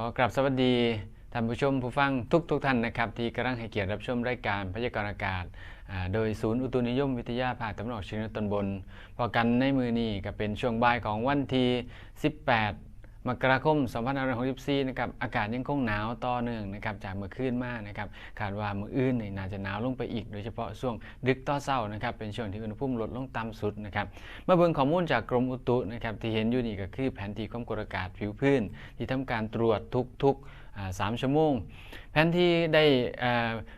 ขอกราบสวัสดีท่านผู้ชมผู้ฟังทุกทุกท่านนะครับที่กำลังให้เกียรติรับชมรายการพยากรณ์อากาศ โดยศูนย์อุตุนิยมวิทยาภาคตะวันออกเฉียงเหนือตอนบน พอกันในมือนี้ก็เป็นช่วงบ่ายของวันที่ 18 มกราคม2564นะครับ อากาศยังคงหนาวต่อเนื่องนะครับ จากเมื่อคืนมากนะครับ คาดว่ามื้ออื่นนี่น่าจะหนาวลงไปอีก โดยเฉพาะช่วงดึกต่อเช้านะครับ เป็นช่วงที่อุณหภูมิลดลงต่ำสุดนะครับ มาเบิ่งข้อมูลจากกรมอุตุนะครับ ที่เห็นอยู่นี่ก็คือแผนที่ความกดอากาศผิวพื้น ที่ทำการตรวจทุกๆสามชั่วโมง แผนที่ได้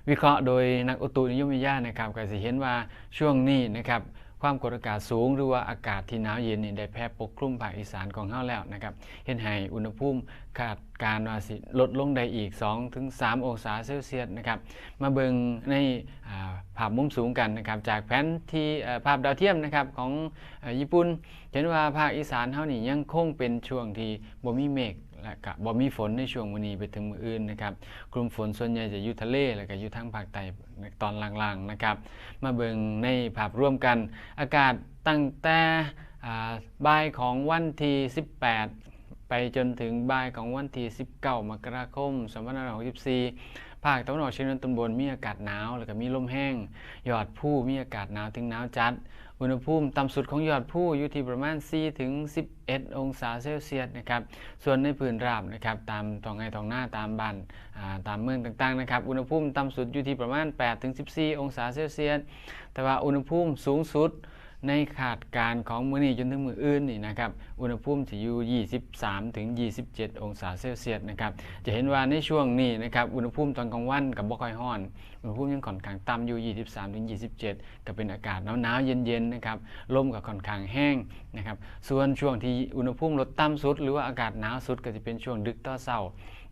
วิเคราะห์โดยนักอุตุนิยมวิทยานะครับก็จะเห็นว่าช่วงนี้นะครับ ความกดอากาศสูงหรือว่าอากาศที่หนาวเย็นนี่ได้แผ่ปกคลุมภาคอีสานของเฮาแล้วนะครับเห็นให้อุณหภูมิคาดการว่าสิลดลงได้อีก 2-3 องศาเซลเซียสนะครับมาเบิงในภาพมุมสูงกันนะครับจากแผนที่ภาพดาวเทียมนะครับของอญี่ปุ่นเห็นว่าภาคอีสานเฮานี่ยังคงเป็นช่วงที่บ่มีเมฆ และก็บ่มีฝนในช่วงวันนี้ไปถึงมืออื่นนะครับกลุ่มฝนส่วนใหญ่จะอยู่ทะเลและก็อยู่ทางภาคใต้ตอนล่างๆนะครับ มาเบิ่งในภาพร่วมกัน อากาศตั้งแต่บ่ายของวันที่ 18 ไปจนถึงบ่ายของวันที่ 19 มกราคม 2564 ภาคตะวันออกเฉียงเหนือตอนบนมีอากาศหนาว แล้วก็มีลมแห้ง ยอดผู้มีอากาศหนาวถึงหนาวจัด อุณหภูมิต่ำสุดของยอดผู้อยู่ที่ประมาณ 4 ถึง 11 องศาเซลเซียสนะครับ ส่วนในพื้นราบนะครับ ตามท้องไร่ท้องหน้าตามบ้านาตามเมืองต่างๆนะครับ อุณหภูมิต่ำสุดอยู่ที่ประมาณ 8 ถึง 14 องศาเซลเซียส แต่ว่าอุณหภูมิสูงสุด ในขาดการของมื้อนี้จนถึงมื้ออื่นนี่นะครับอุณหภูมิจะอยู่ 23ถึง27 องศาเซลเซียสนะครับจะเห็นว่าในช่วงนี้นะครับอุณหภูมิตอนกลางวันกับบ่ค่อยร้อน อุณหภูมิยังค่อนข้างต่ำอยู่ 23ถึง27 ก็เป็นอากาศหนาวๆเย็นๆนะครับลมก็ค่อนข้างแห้งนะครับส่วนช่วงที่อุณหภูมิลดต่ำสุด หรือว่าอากาศหนาวสุดก็จะเป็นช่วงดึกต่อเช้า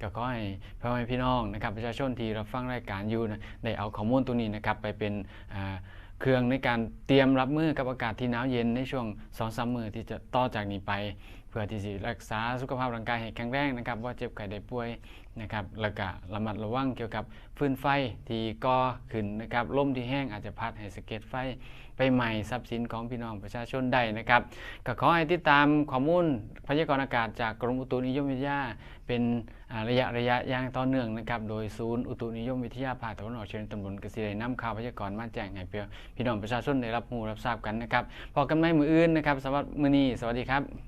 ก็ขอให้พ่อแม่พี่น้องนะครับประชาชนที่รับฟังรายการอยู่นะได้เอาข้อมูลตรงนี้นะครับไปเป็นอ่า เครื่องในการเตรียมรับมือกับอากาศที่หนาวเย็นในช่วงสองสามมือที่จะต่อจากนี้ไปเพื่อที่จะรักษาสุขภาพร่างกายให้แข็งแรงนะครับว่าเจ็บไข้ได้ป่วยนะครับแล้วก็ระมัดระวังเกี่ยวกับฟืนไฟที่ก่อขึ้นนะครับลมที่แห้งอาจจะพัดให้สะเก็ดไฟไปใหม่ทรัพย์สินของพี่น้องประชาชนได้นะครับก็ขอให้ติดตามข้อมูลพยากรณ์อากาศจากกรมอุตุนิยมวิทยา เป็นระยะระยะอย่างต่อเนื่องนะครับโดยศูนย์อุตุนิยมวิทยาภาคตะวันออกเฉียงเหนือตำบลกสิได้นำข่าวพยากรณ์มาแจ้งให้เพี่น้องประชาชนได้รับรู้รับทราบกันนะครับพอกันไม่มืออื่นนะครับสำหรับมื้อนี้สวัสดีครับ